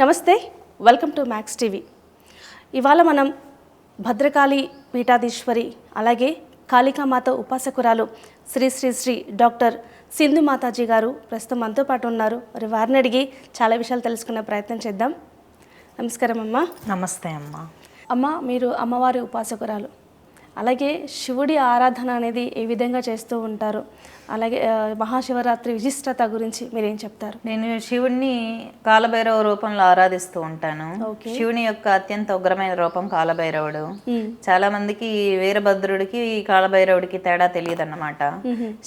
నమస్తే welcome to max TV. ఇవాళ మనం భద్రకాళి పీఠాధీశ్వరి అలాగే కాళికామాత ఉపాసకురాలు శ్రీ శ్రీ శ్రీ డాక్టర్ సింధు మాతాజీ గారు ప్రస్తుతం మనతో పాటు ఉన్నారు. మరి వారిని అడిగి చాలా విషయాలు తెలుసుకునే ప్రయత్నం చేద్దాం. నమస్కారం అమ్మ. నమస్తే అమ్మ. అమ్మ మీరు అమ్మవారి ఉపాసకురాలు. అలాగే శివుడి ఆరాధన అనేది ఏ విధంగా చేస్తూ ఉంటారు? అలాగే మహాశివరాత్రి విశిష్టత గురించి మీరేం చెప్తారు? నేను శివుణ్ణి కాలభైరవ రూపంలో ఆరాధిస్తూ ఉంటాను. శివుని యొక్క అత్యంత ఉగ్రమైన రూపం కాలభైరవుడు. చాలా మందికి వీరభద్రుడికి కాలభైరవుడికి తేడా తెలియదు అన్నమాట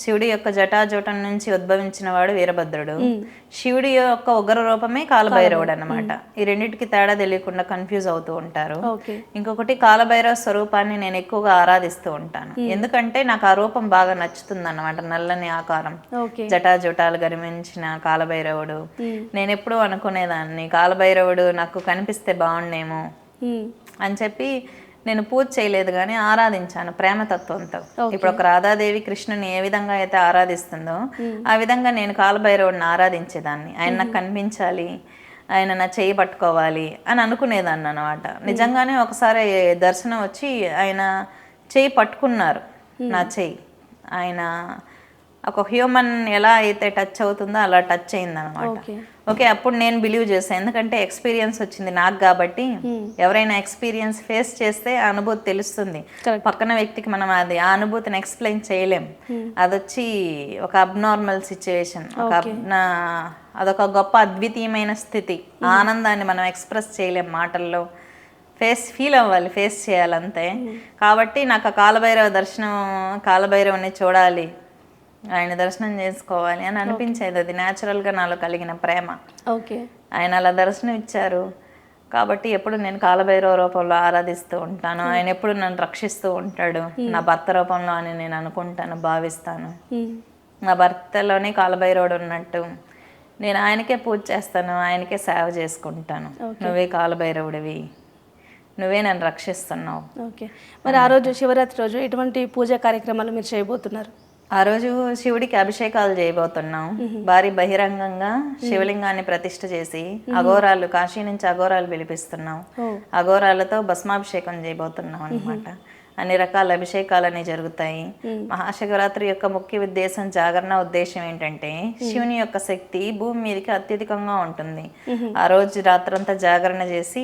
శివుడి యొక్క జటాజూటం నుంచి ఉద్భవించిన వాడు వీరభద్రుడు. శివుడి యొక్క ఉగ్ర రూపమే కాలభైరవుడు. అన్నమాట ఈ రెండింటికి తేడా తెలియకుండా కన్ఫ్యూజ్ అవుతూ ఉంటారు. ఇంకొకటి కాలభైరవ స్వరూపాన్ని నేను ఎక్కువగా ఆరాధిస్తూ ఉంటాను. ఎందుకంటే నాకు ఆ రూపం బాగా నచ్చుతుంది అన్నమాట నల్లని ఆకారం. జటాజుటాలు గరిమించిన కాలభైరవుడు. నేను ఎప్పుడూ అనుకునేదాన్ని కాలభైరవుడు నాకు కనిపిస్తే బాగుండేమో మ్మ్. అని చెప్పి నేను పూజ చేయలేదు కానీ ఆరాధించాను ప్రేమతత్వంతో. ఇప్పుడు ఒక రాధాదేవి కృష్ణుని ఏ విధంగా అయితే ఆరాధిస్తుందో ఆ విధంగా నేను కాలభైరవుడిని ఆరాధించేదాన్ని. ఆయన నాకు కనిపించాలి ఆయన నా చేయి పట్టుకోవాలి అని అనుకునేదాన్ని అనమాట నిజంగానే ఒకసారి దర్శనం వచ్చి ఆయన చేయి పట్టుకున్నారు నా చేయి. ఆయన ఒక హ్యూమన్ ఎలా అయితే టచ్ అవుతుందో అలా టచ్ అయింది అనమాట ఓకే అప్పుడు నేను బిలీవ్ చేశాను ఎందుకంటే ఎక్స్పీరియన్స్ వచ్చింది నాకు కాబట్టి. ఎవరైనా ఎక్స్పీరియన్స్ ఫేస్ చేస్తే ఆ అనుభూతి తెలుస్తుంది. పక్కన వ్యక్తికి మనం అది ఆ అనుభూతిని ఎక్స్ప్లెయిన్ చేయలేం. అది వచ్చి ఒక అబ్నార్మల్ సిచ్యువేషన్ ఒక అదొక గొప్ప అద్వితీయమైన స్థితి. ఆనందాన్ని మనం ఎక్స్ప్రెస్ చేయలేం మాటల్లో. ఫేస్ ఫీల్ అవ్వాలి ఫేస్ చేయాలంతే. కాబట్టి నాకు ఆ కాలభైరవ దర్శనం కాలభైరవుని చూడాలి. ఆయన దర్శనం చేసుకోవాలి అని అనిపించేది. అది న్యాచురల్గా నాలో కలిగిన ప్రేమ. ఓకే. ఆయన అలా దర్శనం ఇచ్చారు. కాబట్టి ఎప్పుడు నేను కాలభైరవ రూపంలో ఆరాధిస్తూ ఉంటాను. ఆయన ఎప్పుడు నన్ను రక్షిస్తూ ఉంటాడు. నా భర్త రూపంలో అని నేను అనుకుంటాను భావిస్తాను. నా భర్తలోనే కాలభైరవుడు ఉన్నట్టు నేను ఆయనకే పూజ చేస్తాను ఆయనకే సేవ చేసుకుంటాను. నువ్వే కాలభైరవుడివి. నువ్వే నన్ను రక్షిస్తున్నావు. ఓకే. మరి ఆ రోజు శివరాత్రి రోజు ఎటువంటి పూజా కార్యక్రమాలు మీరు చేయబోతున్నారు? ఆ రోజు శివుడికి అభిషేకాలు చేయబోతున్నాం. భారీ బహిరంగంగా శివలింగాన్ని ప్రతిష్ఠ చేసి అఘోరాలు కాశీ నుంచి అఘోరాలు పిలిపిస్తున్నాం. అఘోరాలతో భస్మాభిషేకం చేయబోతున్నాం అన్నమాట. అన్ని రకాల అభిషేకాలన్నీ జరుగుతాయి. మహాశివరాత్రి యొక్క ముఖ్య ఉద్దేశం జాగరణ ఉద్దేశం ఏంటంటే శివుని యొక్క శక్తి భూమి మీదకి అత్యధికంగా ఉంటుంది. ఆ రోజు రాత్రంతా జాగరణ చేసి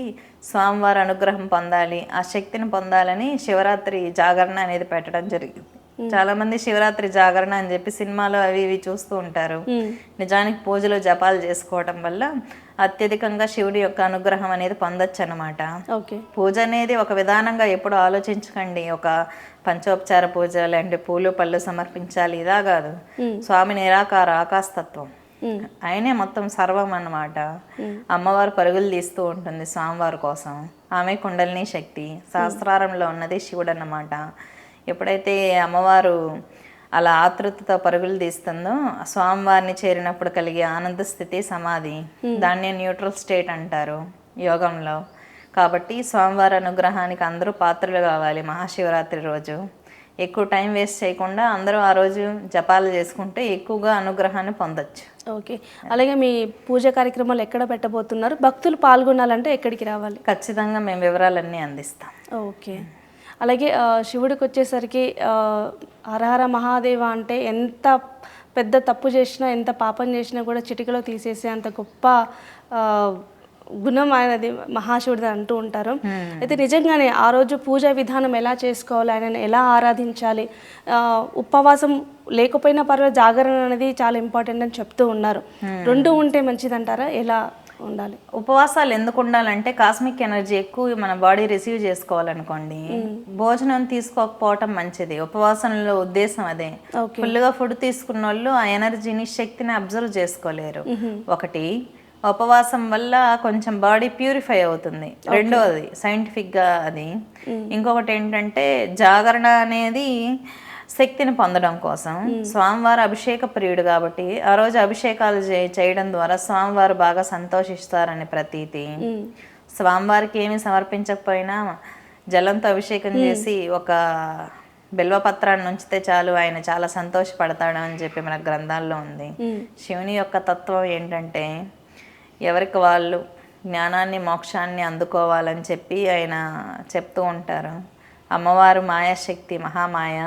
స్వామివారి అనుగ్రహం పొందాలి ఆ శక్తిని పొందాలని శివరాత్రి జాగరణ అనేది పెట్టడం జరిగింది. చాలా మంది శివరాత్రి జాగరణ అని చెప్పి సినిమాలు అవి ఇవి చూస్తూ ఉంటారు. నిజానికి పూజలు జపాలు చేసుకోవటం వల్ల అత్యధికంగా శివుడి యొక్క అనుగ్రహం అనేది పొందొచ్చు అనమాట పూజ అనేది ఒక విధానంగా ఎప్పుడు ఆలోచించకండి. ఒక పంచోపచార పూజ లేదంటే పూలు పళ్ళు సమర్పించాలి. ఇదా కాదు. స్వామి నిరాకార ఆకాశతత్వం. ఆయనే మొత్తం సర్వం అన్నమాట. అమ్మవారు పరుగులు తీస్తూ ఉంటుంది స్వామివారి కోసం. ఆమె కుండలిని శక్తి. శాస్త్రారంలో ఉన్నది శివుడు అన్నమాట ఎప్పుడైతే అమ్మవారు అలా ఆతృతతో పరుగులు తీస్తుందో స్వామివారిని చేరినప్పుడు కలిగే ఆనంద స్థితి సమాధి దాన్నే న్యూట్రల్ స్టేట్ అంటారు యోగంలో. కాబట్టి స్వామివారి అనుగ్రహానికి అందరూ పాత్రలు కావాలి మహాశివరాత్రి రోజు. ఎక్కువ టైం వేస్ట్ చేయకుండా అందరూ ఆ రోజు జపాలు చేసుకుంటే ఎక్కువగా అనుగ్రహాన్ని పొందొచ్చు. ఓకే. అలాగే మీ పూజ కార్యక్రమాలు ఎక్కడ పెట్టబోతున్నారు? భక్తులు పాల్గొనాలంటే ఎక్కడికి రావాలి? ఖచ్చితంగా మేము వివరాలన్నీ అందిస్తాం. ఓకే. అలాగే శివుడికి వచ్చేసరికి హరహర మహాదేవ అంటే ఎంత పెద్ద తప్పు చేసినా ఎంత పాపం చేసినా కూడా చిటికలో తీసేసే అంత గొప్ప గుణం ఆయనది మహాశివుడిది అంటూ ఉంటారు. అయితే నిజంగానే ఆ రోజు పూజా విధానం ఎలా చేసుకోవాలి ఆయనను ఎలా ఆరాధించాలి ఉపవాసం లేకపోయినా పర్వాలేదు జాగరణ అనేది చాలా ఇంపార్టెంట్ అని చెప్తూ ఉన్నారు. రెండు ఉంటే మంచిదంటారా? ఎలా ఉండాలి. ఉపవాసాలు ఎందుకు ఉండాలంటే కాస్మిక్ ఎనర్జీ ఎక్కువ మన బాడీ రిసీవ్ చేసుకోవాలనుకోండి. భోజనం తీసుకోకపోవటం మంచిది. ఉపవాసంలో ఉద్దేశం అదే. ఓకే. ఫుల్గా ఫుడ్ తీసుకున్న వాళ్ళు ఆ ఎనర్జీని శక్తిని అబ్జర్వ్ చేసుకోలేరు. ఒకటి ఉపవాసం వల్ల కొంచెం బాడీ ప్యూరిఫై అవుతుంది. రెండోది సైంటిఫిక్గా అది ఇంకొకటి ఏంటంటే జాగరణ అనేది శక్తిని పొందడం కోసం స్వామివారు అభిషేక ప్రియుడు కాబట్టి ఆ రోజు అభిషేకాలు చేయడం ద్వారా స్వామివారు బాగా సంతోషిస్తారని ప్రతీతి. స్వామివారికి ఏమి సమర్పించకపోయినా జలంతో అభిషేకం చేసి ఒక బిల్వపత్రాన్ని ఉంచితే చాలు ఆయన చాలా సంతోషపడతాడు అని చెప్పి మన గ్రంథాల్లో ఉంది. శివుని యొక్క తత్వం ఏంటంటే ఎవరికి వాళ్ళు జ్ఞానాన్ని మోక్షాన్ని అందుకోవాలని చెప్పి ఆయన చెప్తూ ఉంటారు. అమ్మవారు మాయాశక్తి మహామాయ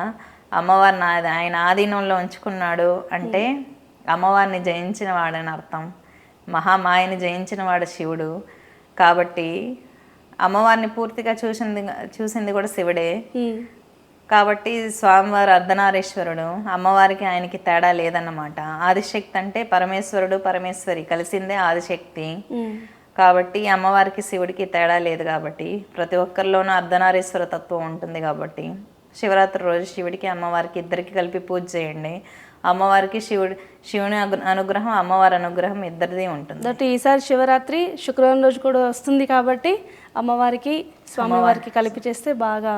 అమ్మవారిని ఆయన ఆధీనంలో ఉంచుకున్నాడు అంటే అమ్మవారిని జయించిన వాడని అర్థం. మహామాయని జయించిన వాడు శివుడు. కాబట్టి అమ్మవారిని పూర్తిగా చూసింది చూసింది కూడా శివుడే. కాబట్టి స్వామివారు అర్ధనారీశ్వరుడు. అమ్మవారికి ఆయనకి తేడా లేదన్నమాట. ఆదిశక్తి అంటే పరమేశ్వరుడు పరమేశ్వరి కలిసిందే ఆదిశక్తి. కాబట్టి అమ్మవారికి శివుడికి తేడా లేదు కాబట్టి ప్రతి ఒక్కరిలోనూ అర్ధనారీశ్వర తత్వం ఉంటుంది కాబట్టి. శివరాత్రి రోజు శివుడికి అమ్మవారికి ఇద్దరికి కలిపి పూజ చేయండి. అమ్మవారికి శివుడి శివుని అనుగ్రహం అమ్మవారి అనుగ్రహం ఇద్దరిది ఉంటుంది. దట్ ఈసారి శివరాత్రి శుక్రవారం రోజు కూడా వస్తుంది కాబట్టి అమ్మవారికి స్వామివారికి కలిపి చేస్తే బాగా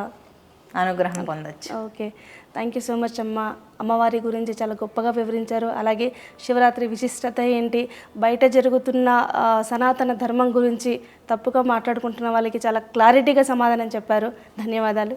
అనుగ్రహం పొందొచ్చు. Okay. Thank you so much అమ్మ. అమ్మవారి గురించి చాలా గొప్పగా వివరించారు. అలాగే శివరాత్రి విశిష్టత ఏంటి? బయట జరుగుతున్న సనాతన ధర్మం గురించి తప్పుగా మాట్లాడుకుంటున్న వాళ్ళకి చాలా క్లారిటీగా సమాధానం చెప్పారు. ధన్యవాదాలు.